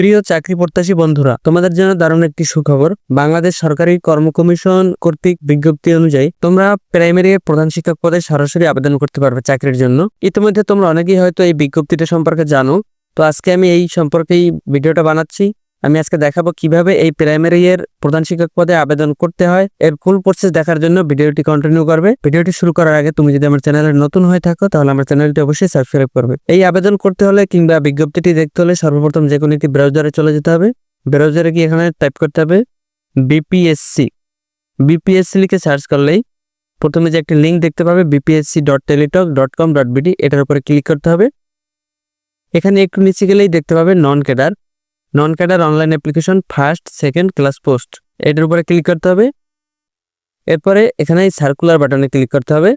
প্রিয় চাকরি প্রত্যাশী বন্ধুরা, তোমাদের জন্য দারুণ একটি সুখবর। বাংলাদেশ সরকারি কর্ম কমিশন কর্তৃক বিজ্ঞপ্তি অনুযায়ী তোমরা প্রাইমারি প্রধান শিক্ষক পদে সরাসরি আবেদন করতে পারবে চাকরির জন্য। ইতিমধ্যে তোমরা অনেকেই হয়তো এই বিজ্ঞপ্তিটা সম্পর্কে জানো। তো আজকে আমি এই সম্পর্কেই ভিডিওটা বানাচ্ছি। আমি আজকে দেখাবো কীভাবে এই প্রাইমারি এর প্রধান শিক্ষক পদে আবেদন করতে হয়। এর ফুল প্রসেস দেখার জন্য ভিডিওটি কন্টিনিউ করবে। ভিডিওটি শুরু করার আগে তুমি যদি আমার চ্যানেলে নতুন হয়ে থাকো, তাহলে আমার চ্যানেলটি অবশ্যই সাবস্ক্রাইব করবে। এই আবেদন করতে হলে কিংবা বিজ্ঞপ্তিটি দেখতে হলে সর্বপ্রথম যে কোনো একটি ব্রাউজারে চলে যেতে হবে। ব্রাউজারে গিয়ে এখানে টাইপ করতে হবে বিপিএসসি বিপিএসসি লিখে সার্চ করলেই প্রথমে যে একটি লিঙ্ক দেখতে পাবে BPSC dot Teletalk dot com dot BD এটার উপরে ক্লিক করতে হবে। এখানে একটু নিচে গেলেই দেখতে পাবে non cadre non cadre online application first second class post এটার উপরে ক্লিক করতে হবে। এরপরে এখানে এই সার্কুলার বাটনে ক্লিক করতে হবে।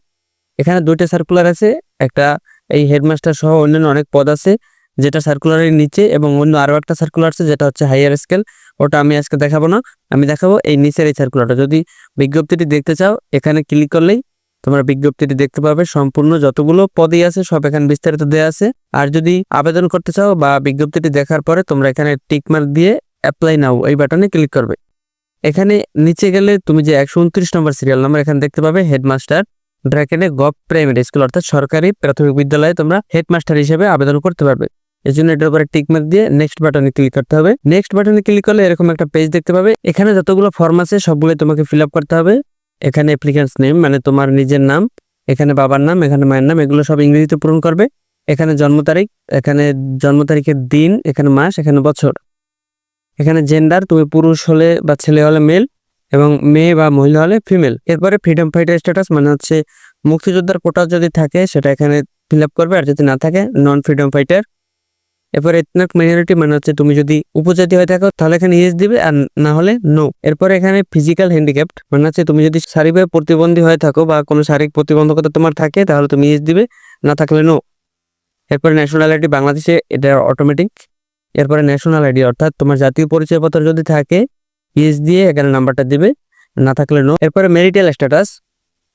এখানে দুইটা সার্কুলার আছে, একটা এই হেডমাস্টার সহ অন্যান্য অনেক পদ আছে, যেটা সার্কুলারের নিচে এবং অন্য আরও একটা সার্কুলার আছে, যেটা হচ্ছে হাইয়ার স্কেল ওটা আমি আজকে দেখাবো না, আমি দেখাবো এই নিচের এই সার্কুলারটা যদি বিজ্ঞপ্তিটি দেখতে চাও, এখানে ক্লিক করলেই তোমরা বিজ্ঞপ্তিটি দেখতে পাবে। সম্পূর্ণ যতগুলো পদই আছে, সব এখানে বিস্তারিত দেওয়া আছে। আর যদি আবেদন করতে চাও বা বিজ্ঞপ্তিটি দেখার পরে তোমরা এখানে টিক মার্ক দিয়ে অ্যাপ্লাই নাও এই বাটনে ক্লিক করবে। এখানে নিচে গেলে তুমি যে একশো উনত্রিশ নম্বর সিরিয়াল নাম্বার এখানে দেখতে পাবে হেডমাস্টার ব্র্যাকেটে গভ প্রাইমারি স্কুল অর্থাৎ সরকারি প্রাথমিক বিদ্যালয়ে তোমরা হেডমাস্টার হিসেবে আবেদন করতে পারবে। এই জন্য এটার উপরে টিক মার্ক দিয়ে নেক্সট বাটনে ক্লিক করতে হবে। নেক্সট বাটনে ক্লিক করলে এরকম একটা পেজ দেখতে পাবে। এখানে যতগুলো ফর্ম আছে সবগুলো তোমাকে ফিল করতে হবে। এখানে অ্যাপ্লিকেন্টস নেম মানে তোমার নিজের নাম, এখানে বাবার নাম, এখানে মায়ের নাম, এগুলো সব ইংরেজিতে পূরণ করবে। এখানে জন্ম তারিখ, এখানে জন্ম তারিখের দিন, এখানে মাস, এখানে বছর। এখানে জেন্ডার তুমি পুরুষ হলে বা ছেলে হলে মেল এবং মেয়ে বা মহিলা হলে ফিমেল এরপরে ফ্রিডম ফাইটার স্ট্যাটাস মানে হচ্ছে মুক্তিযোদ্ধার কোটা যদি থাকে, সেটা এখানে ফিল আপ করবে, আর যদি না থাকে নন ফ্রিডম ফাইটার এরপরে এথনিক মাইনরিটি মানে হচ্ছে তুমি যদি উপজাতি হয়ে থাকো, তাহলে এখানে ইয়েস দিবে আর না হলে নো এরপরে এখানে ফিজিক্যাল হ্যান্ডিক্যাপ্ট মানে হচ্ছে তুমি যদি শারীরিক প্রতিবন্ধী হয়ে থাকো বা কোনো শারীরিক প্রতিবন্ধকতা তোমার থাকে, তাহলে তুমি ইয়েস দিবে, না থাকলে নো এরপরে ন্যাশনালিটি বাংলাদেশে এটা অটোমেটিক এরপরে ন্যাশনাল আইডি অর্থাৎ তোমার জাতীয় পরিচয়পত্র যদি থাকে ইয়েস দিয়ে এখানে নাম্বারটা দিবে, না থাকলে নো এরপরে মেরিটাল স্ট্যাটাস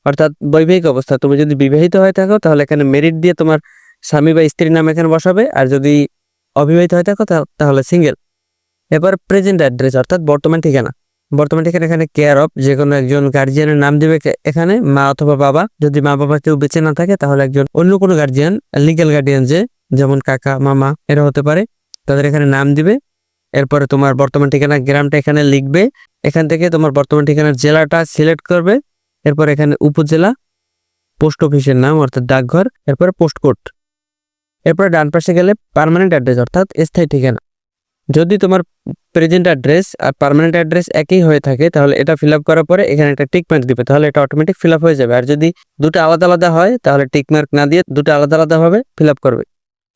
অর্থাৎ বৈবাহিক অবস্থা। তুমি যদি বিবাহিত হয়ে থাকো, তাহলে এখানে মেরিট দিয়ে তোমার স্বামী বা স্ত্রীর নাম এখানে বসাবে, আর যদি অবিবাহিত হয়ে থাকো তাহলে সিঙ্গেল এবার প্রেজেন্ট অ্যাড্রেস অর্থাৎ বর্তমান ঠিকানা। বর্তমান ঠিকানা এখানে কেয়ার অফ যে কোনো একজন গার্জিয়ানের নাম দিবে এখানে, মা অথবা বাবা। যদি মা বাবা কেউ বেঁচে না থাকে, তাহলে একজন অন্য কোনো গার্জিয়ান লিগ্যাল গার্ডিয়ান যে, যেমন কাকা, মামা, এরা হতে পারে, তাদের এখানে নাম দিবে। এরপরে তোমার বর্তমান ঠিকানা, গ্রামটা এখানে লিখবে। এখান থেকে তোমার বর্তমান ঠিকানার জেলাটা সিলেক্ট করবে। এরপর এখানে উপজেলা পোস্ট অফিসের নাম, অর্থাৎ ডাকঘর। এরপরে পোস্ট এরপরে ডান পাশে গেলে পার্মানেন্ট অ্যাড্রেস অর্থাৎ স্থায়ী ঠিকানা। যদি তোমার প্রেজেন্ট অ্যাড্রেস আর পার্মানেন্ট অ্যাড্রেস একই হয়ে থাকে, তাহলে এটা ফিল আপ করার পরে এখানে একটা টিক মার্ক দিবে, তাহলে এটা অটোমেটিক ফিল আপ হয়ে যাবে। আর যদি দুটো আলাদা আলাদা হয়, তাহলে টিক মার্ক না দিয়ে দুটো আলাদা আলাদাভাবে ফিল আপ করবে।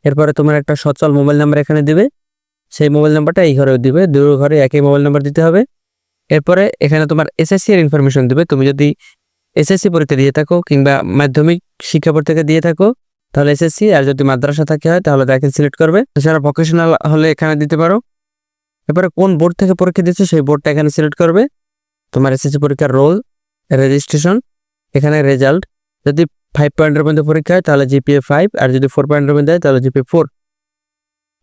এরপরে তোমার একটা সচল মোবাইল নাম্বার এখানে দিবে, সেই মোবাইল নাম্বারটা এই ঘরেও দিবে দুটো ঘরে একই মোবাইল নাম্বার দিতে হবে। এরপরে এখানে তোমার এসএসসি এর ইনফরমেশন দিবে, তুমি যদি এসএসসি পরীক্ষা দিয়ে থাকো কিংবা মাধ্যমিক শিক্ষা পরীক্ষা দিয়ে থাকো তাহলে এসএসসি আর যদি মাদ্রাসা থাকে হয়, তাহলে তাকে সিলেক্ট করবে। এছাড়া ভোকেশনাল হলে এখানে দিতে পারো। এরপরে কোন বোর্ড থেকে পরীক্ষা দিচ্ছে, সেই বোর্ডটা এখানে সিলেক্ট করবে। তোমার এসএসসি পরীক্ষার রোল রেজিস্ট্রেশন এখানে রেজাল্ট যদি ফাইভ পয়েন্টের মধ্যে পরীক্ষা হয়, তাহলে জিপিএ ফাইভ আর যদি ফোর পয়েন্টের মধ্যে হয়, তাহলে জিপিএ ফোর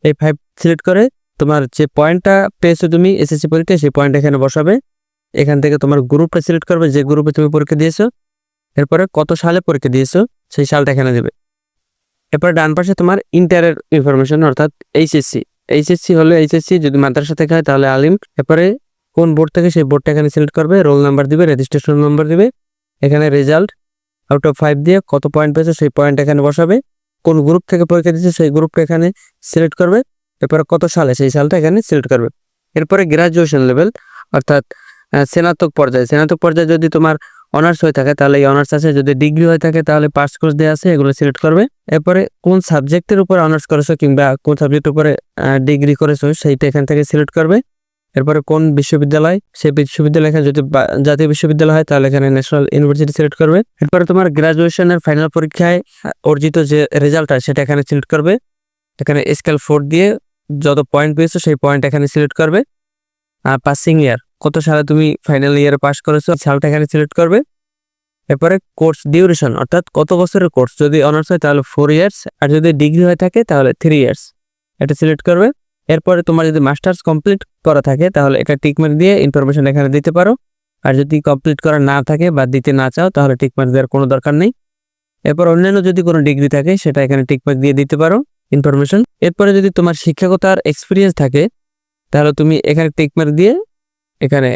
এই ফাইভ সিলেক্ট করে তোমার যে পয়েন্টটা পেয়েছ তুমি এসএসসি পরীক্ষায়, সেই পয়েন্ট এখানে বসাবে। এখান থেকে তোমার গ্রুপটা সিলেক্ট করবে, যে গ্রুপে তুমি পরীক্ষা দিয়েছ। এরপরে কত সালে পরীক্ষা দিয়েছ, সেই সালটা এখানে দেবে। এরপরে ডান পাশে তোমার ইন্টারের ইনফরমেশন অর্থাৎ এইচএসসি এইচএসসি হলে এইচএসসি যদি মাদ্রাসা থেকে হয় তাহলে আলিম। এরপরে কোন বোর্ড থেকে, সেই বোর্ডটা এখানে সিলেক্ট করবে রোল নাম্বার দিবে রেজিস্ট্রেশন নাম্বার দিবে, এখানে রেজাল্ট আউট অফ ফাইভ দিয়ে কত পয়েন্ট পেয়েছে, সেই পয়েন্ট এখানে বসাবে। কোন গ্রুপ থেকে পরীক্ষা দিচ্ছে সেই গ্রুপটা এখানে সিলেক্ট করবে। এরপরে কত সালে, সেই সালটা এখানে সিলেক্ট করবে। এরপরে গ্রাজুয়েশন লেভেল অর্থাৎ স্নাতক পর্যায়ে। স্নাতক পর্যায়ে যদি তোমার অনার্স হয়ে থাকে, তাহলে এই অনার্স আছে। যদি ডিগ্রি হয়ে থাকে, তাহলে পাস কোর্স দেওয়া আছে, এগুলো সিলেক্ট করবে। এরপরে কোন সাবজেক্টের উপর অনার্স করেছ কিংবা কোন সাবজেক্টের উপরে ডিগ্রি করেছ, সেইটা এখান থেকে সিলেক্ট করবে। এরপরে কোন বিশ্ববিদ্যালয়, সেই বিশ্ববিদ্যালয় এখানে যদি জাতীয় বিশ্ববিদ্যালয় হয়, তাহলে এখানে ন্যাশনাল ইউনিভার্সিটি সিলেক্ট করবে। এরপরে তোমার গ্রাজুয়েশনের ফাইনাল পরীক্ষায় অর্জিত যে রেজাল্ট হয়, সেটা এখানে সিলেক্ট করবে। এখানে স্কেল ফোর দিয়ে যত পয়েন্ট পেয়েছ, সেই পয়েন্ট এখানে সিলেক্ট করবে। পাসিং ইয়ার কত সালে তুমি ফাইনাল ইয়ারে পাস করেছ সালটা এখানে সিলেক্ট করবে। এরপরে কোর্স ডিউরেশন অর্থাৎ কত বছরের কোর্স যদি অনার্স হয় তাহলে ফোর ইয়ার্স আর যদি ডিগ্রি হয়ে থাকে তাহলে থ্রি ইয়ার্স এটা সিলেক্ট করবে। এরপরে তোমার যদি মাস্টার্স কমপ্লিট করা থাকে, তাহলে এটা টিকমার্ক দিয়ে ইনফরমেশন এখানে দিতে পারো। আর যদি কমপ্লিট করা না থাকে বা দিতে না চাও, তাহলে টিকমার্ক দেওয়ার কোনো দরকার নেই। এরপর অন্যান্য যদি কোনো ডিগ্রি থাকে, সেটা এখানে টিকমার্ক দিয়ে দিতে পারো ইনফরমেশন এরপরে যদি তোমার শিক্ষকতার এক্সপিরিয়েন্স থাকে, তাহলে তুমি এখানে টিকমার্ক দিয়ে এখানে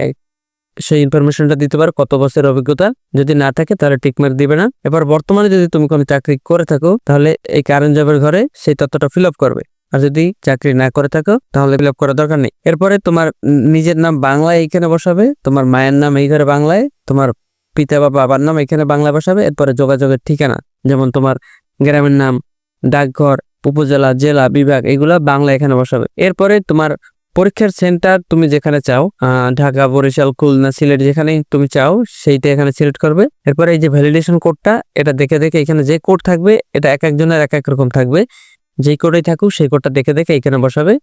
সেই ইনফরমেশনটা দিতে পারো কত বছরের অভিজ্ঞতা। যদি না থাকে তাহলে টিকমার্ক দিবে না। এবার বর্তমানে যদি তুমি কোনো চাকরি করে থাকো, তাহলে এই কারেন্ট জবের ঘরে সেই তথ্যটা ফিল আপ করবে। আর যদি চাকরি না করে থাকো, তাহলে ফিল আপ করার দরকার নেই। এরপরে তোমার নিজের নাম বাংলায় এইখানে বসাবে, তোমার মায়ের নাম এই ঘরে বাংলায়, তোমার পিতা বা বাবার নাম এখানে বাংলা বসাবে, এরপরে যোগাযোগের ঠিকানা, যেমন তোমার গ্রামের নাম, ডাকঘর, উপজেলা, জেলা, বিভাগ, এগুলা বাংলা এখানে বসাবে। এরপরে তোমার পরীক্ষার সেন্টার তুমি যেখানে চাও ঢাকা, বরিশাল, খুলনা, সিলেট যেখানে তুমি চাও, সেইটা এখানে সিলেক্ট করবে। এরপরে এই যে ভ্যালিডেশন কোডটা এটা দেখে দেখে এখানে যে কোড থাকবে, এটা এক একজনের এক এক রকম থাকবে। যেই কোডেই থাকুক, সেই কোডটা দেখে দেখে এখানে বসাবে।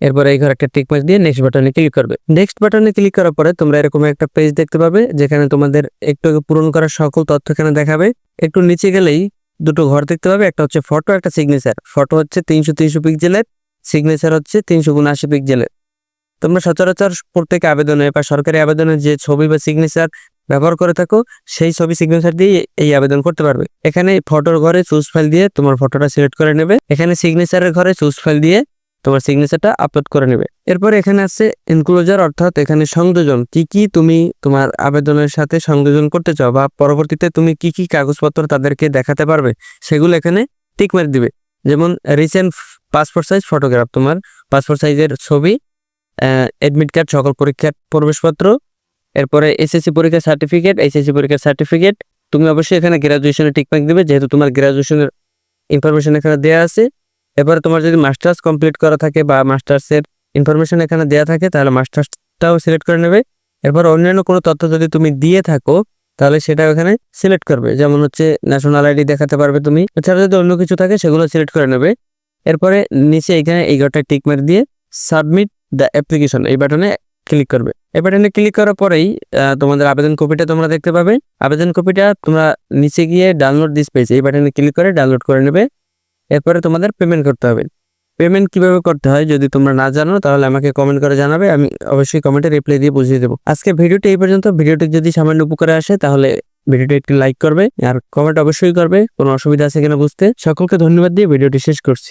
এরপরে এই ঘরে একটা টিক মার্ক দিয়ে নেক্সট বাটনে ক্লিক করবে। নেক্সট বাটনে ক্লিক করার পরে তোমরা এরকম একটা পেজ দেখতে পাবে, যেখানে তোমাদের একটু পূরণ করা সকল তথ্য এখানে দেখাবে। একটু নিচে গেলেই দুটো ঘর দেখতে পাবে, একটা হচ্ছে ফটো একটা সিগনেচার ফটো হচ্ছে তিনশো তিনশো পিক্সেলের সিগনেচার হচ্ছে তিনশো গুণ আশি পিক্সেলের তোমরা সচরাচর প্রত্যেক আবেদনে বা সরকারি আবেদনে যে ছবি বা সিগনেচার ব্যবহার করে থাকো, সেই ছবি সিগনেচার দিয়ে এই আবেদন করতে পারবে। এখানে ফটোর ঘরে চুজ ফাইল দিয়ে তোমার ফটোটা সিলেক্ট করে নেবে। এখানে সিগনেচারের ঘরে চুজ ফাইল দিয়ে তোমার সিগনেচারটা আপলোড করে নেবে। এরপর এখানে আছে ইনক্লোজার অর্থাৎ এখানে সংযোজন। কি কি তুমি তোমার আবেদনের সাথে সংযোজন করতে চাও বা পরবর্তীতে তুমি কি কি কাগজপত্র তাদেরকে দেখাতে পারবে, সেগুলো এখানে টিক মার্ক দিবে। যেমন রিসেন্ট পাসপোর্ট সাইজ ফটোগ্রাফ তোমার পাসপোর্ট সাইজের ছবি অ্যাডমিট কার্ড সকল পরীক্ষার প্রবেশপত্র, এরপরে এসএসসি পরীক্ষার সার্টিফিকেট এইচএসসি পরীক্ষার সার্টিফিকেট তুমি অবশ্যই এখানে গ্রাজুয়েশনে টিকমার্ক দেবে, যেহেতু তোমার গ্রাজুয়েশনের ইনফরমেশন এখানে দেওয়া আছে। এবারে তোমার যদি মাস্টার্স কমপ্লিট করা থাকে বা মাস্টার্সের ইনফরমেশন এখানে দেওয়া থাকে, তাহলে মাস্টার্সটাও সিলেক্ট করে নেবে। এরপর অন্যান্য কোনো তথ্য যদি তুমি দিয়ে থাকো তাহলে সেটা এখানে সিলেক্ট করবে। যেমন হচ্ছে ন্যাশনাল আইডি দেখাতে পারবে তুমি। এছাড়া যদি অন্য কিছু থাকে, সেগুলো সিলেক্ট করে নেবে। এরপরে নিচে এখানে এই ঘরটা টিকমার্ক দিয়ে সাবমিট দ্য অ্যাপ্লিকেশন এই বাটনে ক্লিক করবে। এই বাটনে ক্লিক করার পরেই তোমাদের আবেদন কপিটা তোমরা দেখতে পাবে। আবেদন কপিটা তোমরা নিচে গিয়ে ডাউনলোড দিস পেয়েছে এই বাটনে ক্লিক করে ডাউনলোড করে নেবে। এরপরে তোমাদের পেমেন্ট করতে হবে। পেমেন্ট কীভাবে করতে হয় যদি তোমরা না জানো, তাহলে আমাকে কমেন্ট করে জানাবে, আমি অবশ্যই কমেন্টে রিপ্লাই দিয়ে বুঝিয়ে দেবো। আজকে ভিডিওটি এই পর্যন্ত, ভিডিওটি যদি সামান্য উপকারে আসে, তাহলে ভিডিওটি একটি লাইক করবে, আর কমেন্ট অবশ্যই করবে, কোনো অসুবিধা আছে কিনা বুঝতে। সকলকে ধন্যবাদ দিয়ে ভিডিওটি শেষ করছি।